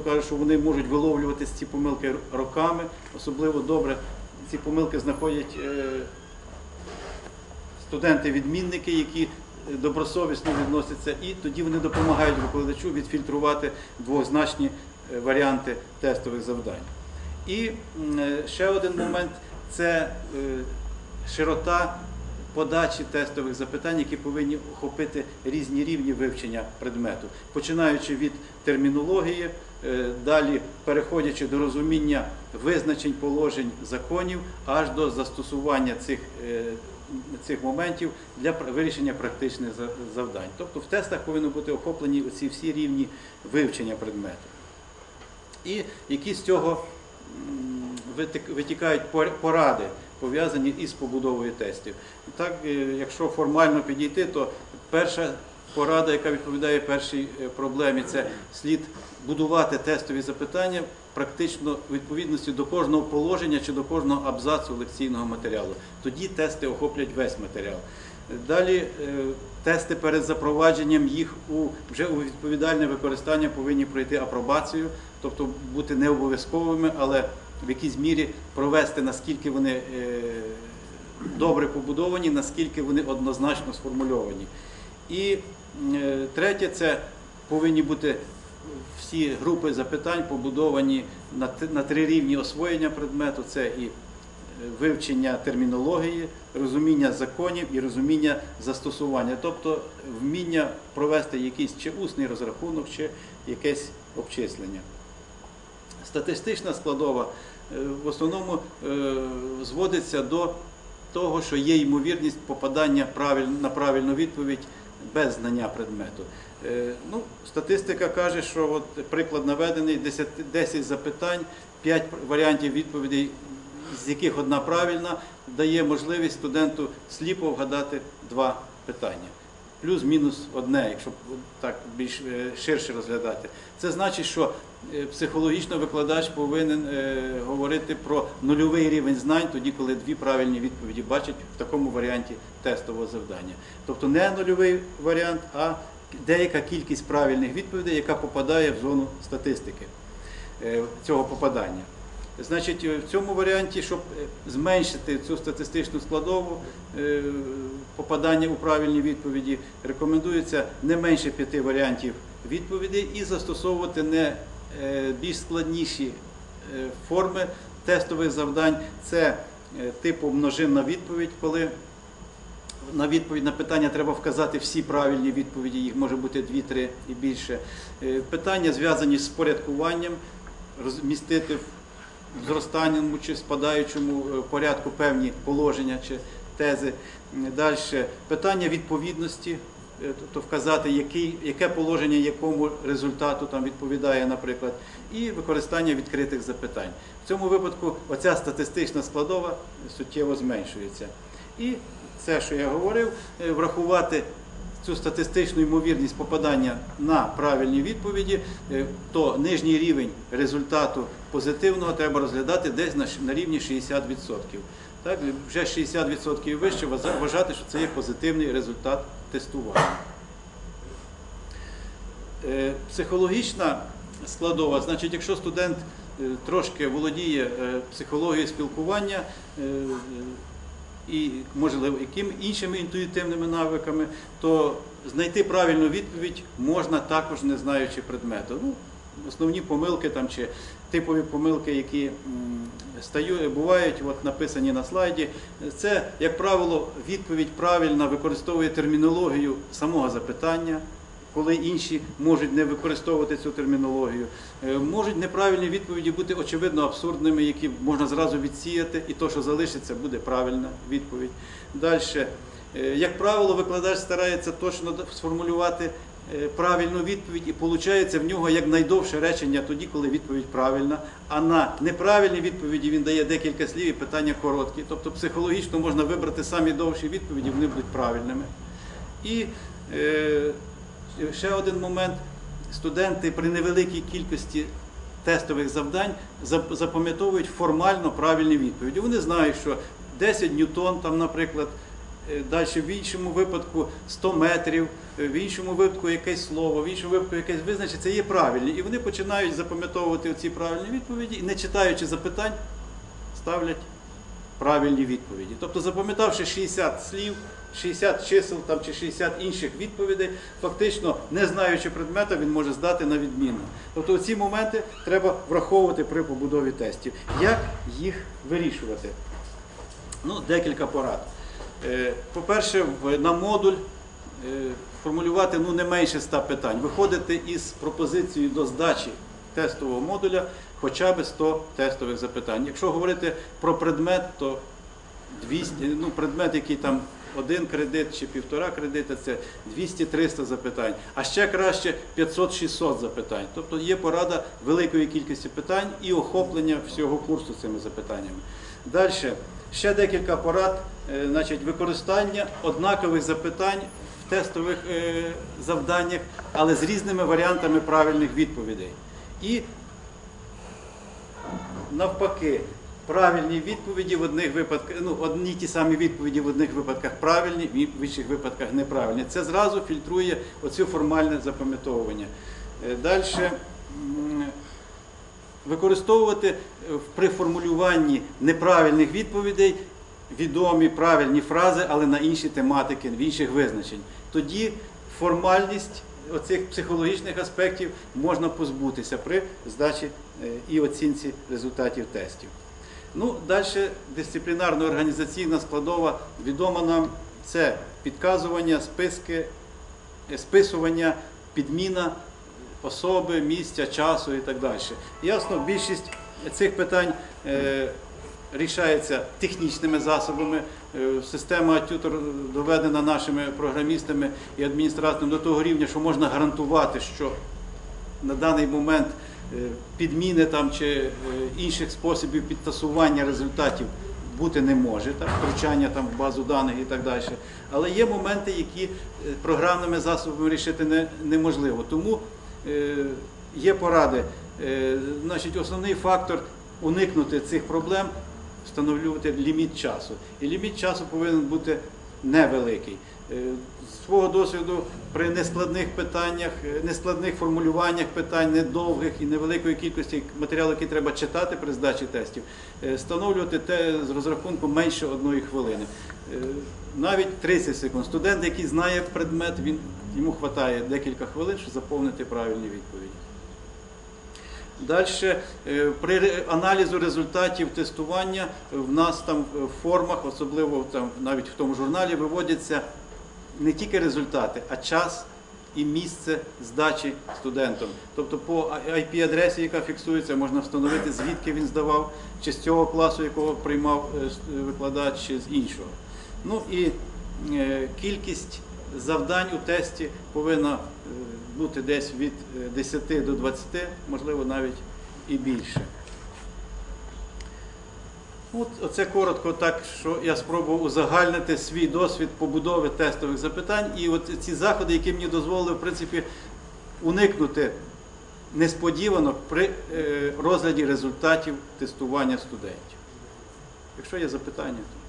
кажуть, що вони можуть виловлювати ці помилки роками. Особливо добре ці помилки знаходять е, студенти-відмінники, які е, добросовісно відносяться, і тоді вони допомагають викладачу відфільтрувати двозначні е, варіанти тестових завдань. І ще один момент це широта подачі тестових запитань, які повинні охопити різні рівні вивчення предмету, починаючи від термінології, е, далі переходячи до розуміння визначень положень законів, аж до застосування цих, е, цих моментів для вирішення практичних завдань. Тобто в тестах повинні бути охоплені ці всі рівні вивчення предмету. І які з цього витікають поради, пов'язані із побудовою тестів. Так, е, якщо формально підійти, то перша порада, яка відповідає першій е, проблемі, це слід будувати тестові запитання практично відповідності до кожного положення чи до кожного абзацу лекційного матеріалу. Тоді тести охоплять весь матеріал. Далі е, тести перед запровадженням їх у вже у відповідальне використання повинні пройти апробацію, тобто бути не обов'язковими, але в якійсь мірі провести наскільки вони е, добре побудовані, наскільки вони однозначно сформульовані. І е, третє, це повинні бути всі групи запитань побудовані на, три рівні освоєння предмету. Це і е, вивчення термінології, розуміння законів і розуміння застосування, тобто вміння провести якийсь чи усний розрахунок, чи якесь обчислення. Статистична складова в основному е, зводиться до того, що є ймовірність попадання на правильну відповідь без знання предмету. Е, Ну, статистика каже, що от приклад наведений 10, 10 запитань, 5 варіантів відповідей, з яких одна правильна, дає можливість студенту сліпо вгадати два питання. Плюс-мінус одне, якщо так більш е, ширше розглядати. Це значить, що е, психологічно викладач повинен е, говорити про нульовий рівень знань, тоді, коли дві правильні відповіді бачать в такому варіанті тестового завдання. Тобто не нульовий варіант, а деяка кількість правильних відповідей, яка попадає в зону статистики е, цього попадання. Значить, е, в цьому варіанті, щоб е, зменшити цю статистичну складову е, попадання у правильні відповіді, рекомендується не менше п'яти варіантів відповідей і застосовувати не е, більш складніші е, форми тестових завдань. Це е, типу множинна відповідь, коли на відповідь на питання треба вказати всі правильні відповіді, їх може бути дві-три і більше. Е, Питання зв'язані з порядкуванням, розмістити в зростанному чи спадаючому е, порядку певні положення чи тези. Далі питання відповідності, е, тобто вказати, який, яке положення якому результату там відповідає, наприклад, і використання відкритих запитань. В цьому випадку оця статистична складова суттєво зменшується. І це, що я говорив, е, врахувати цю статистичну ймовірність попадання на правильні відповіді, е, то нижній рівень результату позитивного треба розглядати десь на рівні 60%. Так, вже 60% і вище вважати, що це є позитивний результат тестування. Е, Психологічна складова, значить, якщо студент е, трошки володіє психологією спілкування і, можливо, яким іншими інтуїтивними навиками, то знайти правильну відповідь можна також не знаючи предмету. Ну, основні помилки там чи типові помилки, які стаю, бувають, от написані на слайді, це, як правило, відповідь правильна використовує термінологію самого запитання коли інші можуть не використовувати цю термінологію. Е, Можуть неправильні відповіді бути очевидно абсурдними, які можна зразу відсіяти, і то, що залишиться, буде правильна відповідь. Далі, як правило, викладач старається точно сформулювати е, правильну відповідь, і виходить в нього як найдовше речення тоді, коли відповідь правильна. А на неправильні відповіді він дає декілька слів і питання короткі. Тобто психологічно можна вибрати самі довші відповіді, вони будуть правильними. І е, ще один момент. Студенти при невеликій кількості тестових завдань запам'ятовують формально правильні відповіді. Вони знають, що 10 ньютон, там, наприклад, е, далі в іншому випадку 100 метрів, е, в іншому випадку якесь слово, в іншому випадку якесь визначення, це є правильні. І вони починають запам'ятовувати ці правильні відповіді і не читаючи запитань, ставлять правильні відповіді. Тобто, запам'ятавши 60 слів, 60 чисел там, чи 60 інших відповідей, фактично, не знаючи предмета, він може здати на відмінно. Тобто ці моменти треба враховувати при побудові тестів. Як їх вирішувати? Ну, декілька порад. Е, По-перше, на модуль е, формулювати ну, не менше 100 питань. Виходити із пропозицією до здачі тестового модуля хоча б 100 тестових запитань. Якщо говорити про предмет, то 200, ну, предмет, який там один кредит чи півтора кредита, це 200-300 запитань, а ще краще 500-600 запитань. Тобто є порада великої кількості питань і охоплення всього курсу цими запитаннями. Далі, ще декілька порад, Е, значить, використання однакових запитань в тестових е, завданнях, але з різними варіантами правильних відповідей. І навпаки, правильні відповіді в одних випадках, ну, одні ті самі відповіді в одних випадках правильні, в інших випадках неправильні. Це зразу фільтрує оцю формальне запам'ятовування. Далі використовувати е, при формулюванні неправильних відповідей відомі правильні фрази, але на інші тематики, в інших визначень. Тоді формальність оцих психологічних аспектів можна позбутися при здачі е, і оцінці результатів тестів. Ну, далі дисциплінарно-організаційна складова відома нам це підказування, списки, е, списування, підміна особи, місця, часу і так далі. Ясно, більшість цих питань е, рішається технічними засобами. Е, Система тютор доведена нашими програмістами і адміністраторами до того рівня, що можна гарантувати, що на даний момент е, підміни там чи е, інших способів підтасування результатів бути не може, так, втручання там в базу даних і так далі. Але є моменти, які програмними засобами рішити не, неможливо. Тому є поради. Значить, основний фактор уникнути цих проблем встановлювати ліміт часу. І ліміт часу повинен бути невеликий. Е, З свого досвіду при нескладних питаннях, е, нескладних формулюваннях питань, недовгих і невеликої кількості матеріалу, який треба читати при здачі тестів, е, встановлювати те з розрахунку менше одної хвилини. Навіть 30 секунд. Студент, який знає предмет, він, йому вистачає декілька хвилин, щоб заповнити правильні відповіді. Далі при аналізу результатів тестування е, в нас там в формах, особливо там навіть в тому журналі, виводяться не тільки результати, а час і місце здачі студентом. Тобто по IP-адресі, яка фіксується, можна встановити, звідки він здавав, чи з цього класу, якого приймав е, викладач, чи з іншого. Ну і е, кількість завдань у тесті повинна е, бути десь від е, 10 до 20, можливо, навіть і більше. От, оце коротко так, що я спробував узагальнити свій досвід побудови тестових запитань. І от ці заходи, які мені дозволили, в принципі, уникнути несподіванок при е, розгляді результатів тестування студентів. Якщо є запитання, то.